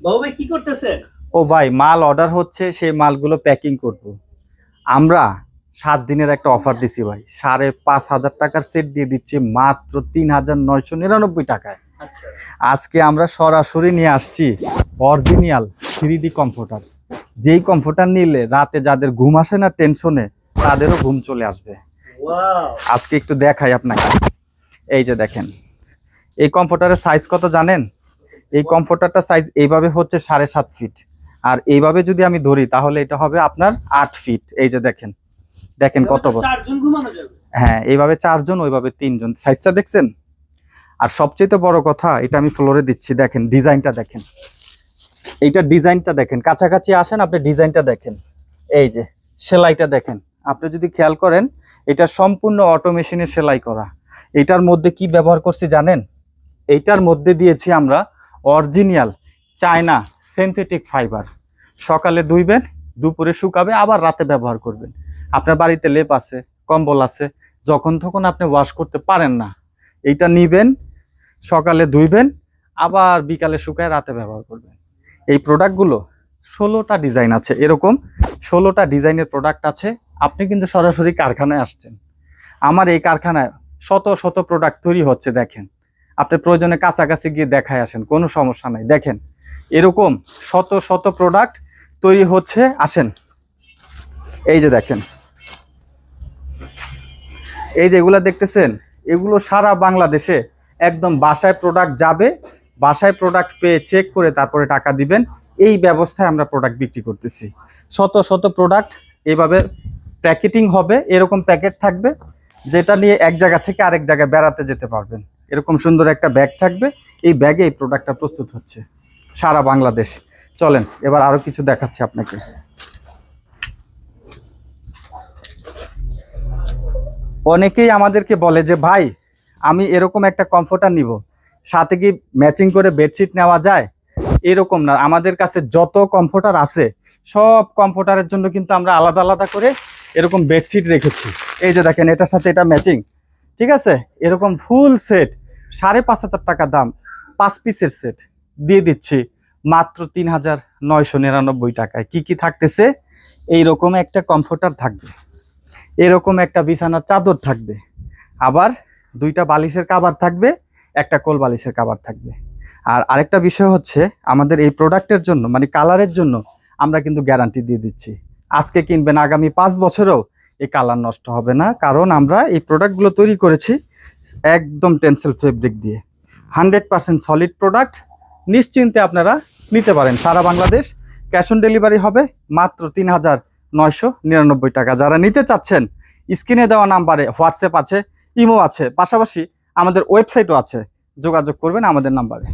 বাবু ভাই কি করতেছেন? ও ভাই মাল অর্ডার হচ্ছে সেই মালগুলো প্যাকিং করব। আমরা সাত দিনের একটা অফার দিছি ভাই। সাড়ে পাঁচ হাজার টাকার সেট দিয়ে দিচ্ছি মাত্র তিন হাজার নয়শো নিরানব্বই টাকায়। আচ্ছা। আজকে আমরা সরাসরি নিয়ে আসছি অরিজিনাল থ্রি ডি কম্পিউটার যেই কম্পিউটার নিলে রাতে যাদের ঘুম আসে না টেনশনে তাদেরও ঘুম চলে আসবে। আজকে একটু দেখাই আপনাকে। এই যে দেখেন এই কম্পিউটারের সাইজ কত জানেন? এই কম্পিউটারটা সাইজ এইভাবে হচ্ছে সাড়ে সাত ফিট আর এইভাবে যদি আমি ধরি তাহলে এটা হবে আপনার আট ফিট এই যে দেখেন দেখেন কত বড়। যাবে। হ্যাঁ এইভাবে চারজন ওইভাবে তিনজন। সাইজটা দেখছেন? আর সবচেয়ে বড় কথা এটা আমি ফ্লোরে দিচ্ছি দেখেন ডিজাইনটা দেখেন। এইটা ডিজাইনটা দেখেন। কাছাকাছি আসেন আপনি ডিজাইনটা দেখেন। এই যে সেলাইটা দেখেন। আপনি যদি খেয়াল করেন এটা সম্পূর্ণ অটোমেশনে সেলাই করা। এটার মধ্যে কি ব্যবহার করছি জানেন? এইটার মধ্যে দিয়েছি আমরা অরিজিনাল চায়না সিনথেটিক ফাইবার সকালে ধুইবেন, দুপুরে শুকাবে, আবার রাতে ব্যবহার করবেন। আপনার বাড়িতে লেপ আছে, কম্বল আছে, যখন তখন আপনি ওয়াশ করতে পারেন না। এইটা নিবেন, সকালে ধুইবেন, আবার বিকালে শুকায় রাতে ব্যবহার করবেন। এই প্রোডাক্টগুলো ষোলোটা ডিজাইন আছে, এরকম ষোলোটা ডিজাইনের প্রোডাক্ট আছে, আপনি কিন্তু সরাসরি কারখানায় আসছেন। আমার এই কারখানায় শত শত প্রোডাক্ট তৈরি হচ্ছে, দেখেন। আপনি প্রয়োজনে কাছাকাছি গিয়ে দেখায় আসেন, কোনো সমস্যা নাই। দেখেন, এরকম শত শত প্রোডাক্ট তৈরি হচ্ছে, আসেন। এই যে দেখেন, এই যে এগুলা দেখতেছেন, এগুলো সারা বাংলাদেশে একদম বাসায় প্রোডাক্ট যাবে, বাসায় প্রোডাক্ট পেয়ে চেক করে তারপরে টাকা দিবেন। এই ব্যবস্থায় আমরা প্রোডাক্ট বিক্রি করতেছি। শত শত প্রোডাক্ট এইভাবে প্যাকেটিং হবে, এরকম প্যাকেট থাকবে, যেটা নিয়ে এক জায়গা থেকে আরেক জায়গায় বেড়াতে যেতে পারবেন। এরকম সুন্দর একটা ব্যাগ থাকবে। এই ব্যাগে এই প্রোডাক্টটা প্রস্তুত হচ্ছে। সারা বাংলাদেশ। চলেন, এবার আরও কিছু দেখাচ্ছি আপনাকে। অনেকেই আমাদেরকে বলে যে, ভাই, আমি এরকম একটা কমফোর্টার নিব। সাথে কি ম্যাচিং করে বেডশিট নেওয়া যায়? এরকম না। আমাদের কাছে যত কমফোর্টার আছে, সব কমফোর্টারের জন্য কিন্তু আমরা আলাদা আলাদা করে এরকম বেডশিট রেখেছি। এই যে দেখেন, এটার সাথে এটা ম্যাচিং ঠিক আছে? এরকম ফুল সেট সাড়ে পাঁচ হাজার টাকা দাম, পাঁচ পিসের সেট দিয়ে দিচ্ছি, মাত্র তিন হাজার নয়শো নিরানব্বই টাকায়। কি কি থাকতেছে? এইরকম একটা কমফোর্টার থাকবে, এরকম একটা বিছানার চাদর থাকবে, আবার দুইটা বালিশের কাবার থাকবে, একটা কোল বালিশের কাবার থাকবে। আর আরেকটা বিষয় হচ্ছে, আমাদের এই প্রোডাক্টের জন্য মানে কালারের জন্য আমরা কিন্তু গ্যারান্টি দিয়ে দিচ্ছি। আজকে কিনবেন আগামী পাঁচ বছরেও এই কালার নষ্ট হবে না। কারণ আমরা এই প্রোডাক্টগুলো তৈরি করেছি একদম টেন্সেল ফেব্রিক দিয়ে। হান্ড্রেড পার্সেন্ট সলিড প্রোডাক্ট নিশ্চিন্তে আপনারা নিতে পারেন। সারা বাংলাদেশ ক্যাশ অন ডেলিভারি হবে মাত্র তিন হাজার নয়শো নিরানব্বই টাকা। যারা নিতে চাচ্ছেন, স্ক্রিনে দেওয়া নাম্বারে হোয়াটসঅ্যাপ আছে, ইমো আছে, পাশাপাশি আমাদের ওয়েবসাইটও আছে। যোগাযোগ করবেন আমাদের নাম্বারে।